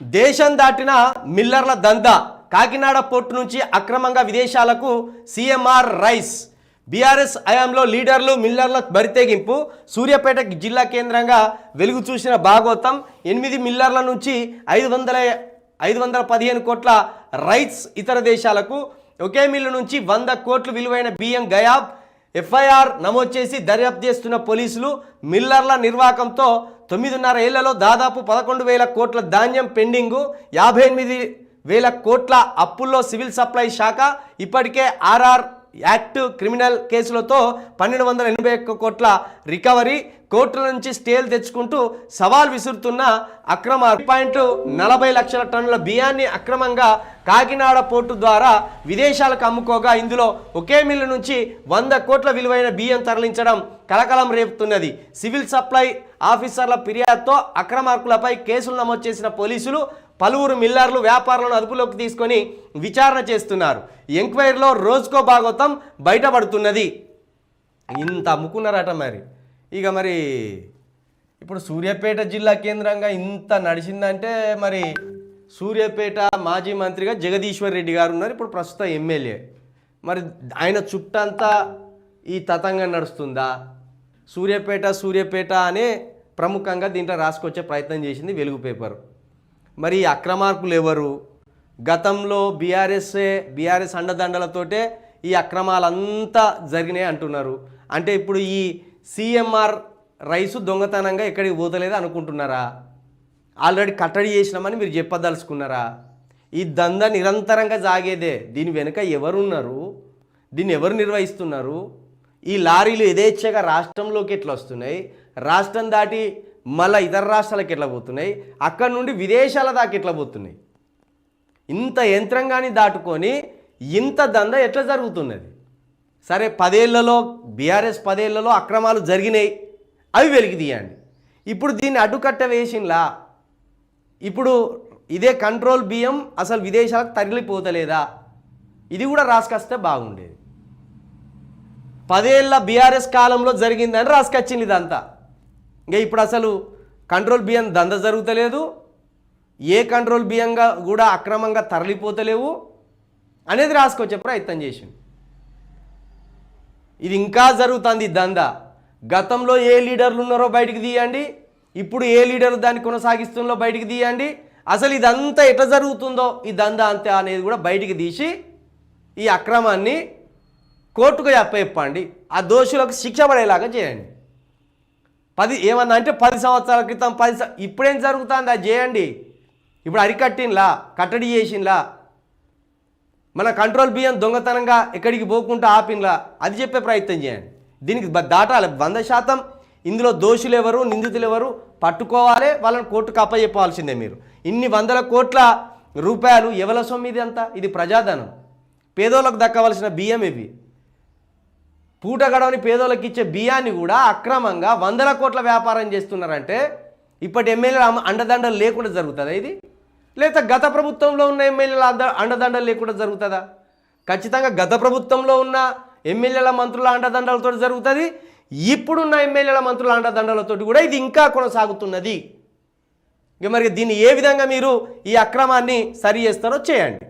దేశం దాటిన మిల్లర్ల దందా కాకినాడ పోర్టు నుంచి అక్రమంగా విదేశాలకు సీఎంఆర్ రైస్. బీఆర్ఎస్ హయాంలో లీడర్లు మిల్లర్ల బరితెగింపు సూర్యాపేట జిల్లా కేంద్రంగా వెలుగు చూసిన భాగవతం ఎనిమిది మిల్లర్ల నుంచి ఐదు వందల ఐదు వందల పదిహేను కోట్ల రైట్స్ ఇతర దేశాలకు ఒకే మిల్లు నుంచి వంద కోట్లు విలువైన బియ్యం గయాబ్ ఎఫ్ఐఆర్ నమోదు చేసి దర్యాప్తు చేస్తున్న పోలీసులు మిల్లర్ల నిర్వాకంతో తొమ్మిదిన్నర ఏళ్ళలో దాదాపు పదకొండు వేల కోట్ల ధాన్యం పెండింగు యాభై ఎనిమిది వేల కోట్ల అప్పుల్లో సివిల్ సప్లై శాఖ ఇప్పటికే ఆర్ఆర్ యాక్ట్ క్రిమినల్ కేసులతో పన్నెండు వందల ఎనభై ఒక్క కోట్ల రికవరీ కోర్టుల నుంచి స్టేలు తెచ్చుకుంటూ సవాల్ విసురుతున్న అక్రమ పాయింట్ నలభై లక్షల టన్నుల బియ్యాన్ని అక్రమంగా కాకినాడ పోర్టు ద్వారా విదేశాలకు అమ్ముకోగా ఇందులో ఒకే మిల్లు నుంచి వంద కోట్ల విలువైన బియ్యం తరలించడం కలకలం రేపుతున్నది. సివిల్ సప్లై ఆఫీసర్ల ఫిర్యాదుతో అక్రమార్కులపై కేసులు నమోదు చేసిన పోలీసులు పలువురు మిల్లర్లు వ్యాపారులను అదుపులోకి తీసుకొని విచారణ చేస్తున్నారు. ఎంక్వైరీలో రోజుకో భాగవతం బయటపడుతున్నది. ఇంత అమ్ముకున్నారట మరి. ఇక మరి ఇప్పుడు సూర్యాపేట జిల్లా కేంద్రంగా ఇంత నడిచిందంటే మరి సూర్యాపేట మాజీ మంత్రిగా జగదీశ్వర్ రెడ్డి గారు ఉన్నారు. ఇప్పుడు ప్రస్తుత ఎమ్మెల్యే. మరి ఆయన చుట్టంతా ఈ తతంగం నడుస్తుందా? సూర్యాపేట సూర్యాపేట అనే ప్రముఖంగా దీంట్లో రాసుకొచ్చే ప్రయత్నం చేసింది వెలుగు పేపర్. మరి ఈ అక్రమార్కులు ఎవరు? గతంలో బీఆర్ఎస్ఏ బీఆర్ఎస్ అండదండలతోటే ఈ అక్రమాలంతా జరిగినాయి అంటున్నారు. అంటే ఇప్పుడు ఈ సిఎంఆర్ రైసు దొంగతనంగా ఎక్కడికి పోతలేదు అనుకుంటున్నారా? ఆల్రెడీ కట్టడి చేసినామని మీరు చెప్పదలుచుకున్నారా? ఈ దంద నిరంతరంగా సాగేదే దీని వెనుక ఎవరున్నారు? దీన్ని ఎవరు నిర్వహిస్తున్నారు? ఈ లారీలు యథేచ్ఛగా రాష్ట్రంలోకి ఎట్లా వస్తున్నాయి? రాష్ట్రం దాటి మళ్ళీ ఇతర రాష్ట్రాలకు ఎట్లా పోతున్నాయి? అక్కడ నుండి విదేశాల దాకా ఎట్లా పోతున్నాయి? ఇంత యంత్రంగాన్ని దాటుకొని ఇంత దంద ఎట్లా జరుగుతున్నది? సరే పదేళ్ళలో బీఆర్ఎస్ పదేళ్ళలో అక్రమాలు జరిగినాయి. అవి వెలికి తీయండి ఇప్పుడు దీన్ని అడ్డుకట్ట వేసింలా ఇప్పుడు ఇదే కంట్రోల్ బియ్యం అసలు విదేశాలకు తరలిపోతలేదా? ఇది కూడా రాసుకొస్తే బాగుండేది. పదేళ్ళ బీఆర్ఎస్ కాలంలో జరిగిందని రాసుకొచ్చింది ఇదంతా. ఇంకా ఇప్పుడు అసలు కంట్రోల్ బియ్యం దంద జరుగుతలేదు. ఏ కంట్రోల్ బియ్యంగా కూడా అక్రమంగా తరలిపోతలేవు అనేది రాసుకొచ్చే ప్రయత్నం చేసింది ఇది ఇంకా జరుగుతుంది దంద. గతంలో ఏ లీడర్లు ఉన్నారో బయటికి తీయండి. ఇప్పుడు ఏ లీడర్ దాన్ని కొనసాగిస్తుందో బయటికి తీయండి. అసలు ఇదంతా ఎట్లా జరుగుతుందో ఈ దందా అంతే అనేది కూడా బయటికి తీసి ఈ అక్రమాన్ని కోర్టుకు చెప్పండి ఆ దోషులకు శిక్ష పడేలాగా చేయండి. పది ఏమన్నా అంటే పది సంవత్సరాల క్రితం పది ఇప్పుడేం జరుగుతుంది? అది చేయండి. ఇప్పుడు అరికట్టిన్లా కట్టడి చేసిన్లా మన కంట్రోల్ బియ్యం దొంగతనంగా ఎక్కడికి పోకుండా ఆపిన్లా అది చెప్పే ప్రయత్నం చేయండి. దీనికి దాటాలి. వంద శాతం ఇందులో దోషులు ఎవరు నిందితులు ఎవరు? పట్టుకోవాలి వాళ్ళని కోర్టుకు అప్పచెప్పాల్సిందే మీరు. ఇన్ని వందల కోట్ల రూపాయలు ఎవల సొమ్ము ఇది అంతా? ఇది ప్రజాధనం. పేదోళ్ళకు దక్కవలసిన బియ్యం ఇవి. పూట గడవని పేదోళ్ళకి ఇచ్చే బియ్యాన్ని కూడా అక్రమంగా వందల కోట్ల వ్యాపారం చేస్తున్నారంటే ఇప్పటి ఎమ్మెల్యేల అండదండలు లేకుండా జరుగుతుందా ఇది? లేదా గత ప్రభుత్వంలో ఉన్న ఎమ్మెల్యేల అండదండలు లేకుండా జరుగుతుందా? ఖచ్చితంగా గత ప్రభుత్వంలో ఉన్న ఎమ్మెల్యేల మంత్రుల అండదండలతో జరుగుతుంది. ఇప్పుడున్న ఎమ్మెల్యేల మంత్రుల అండదండలతో కూడా ఇది ఇంకా కొనసాగుతున్నది. ఇక మరి దీన్ని ఏ విధంగా మీరు ఈ అక్రమాన్ని సరి చేస్తారో చేయండి.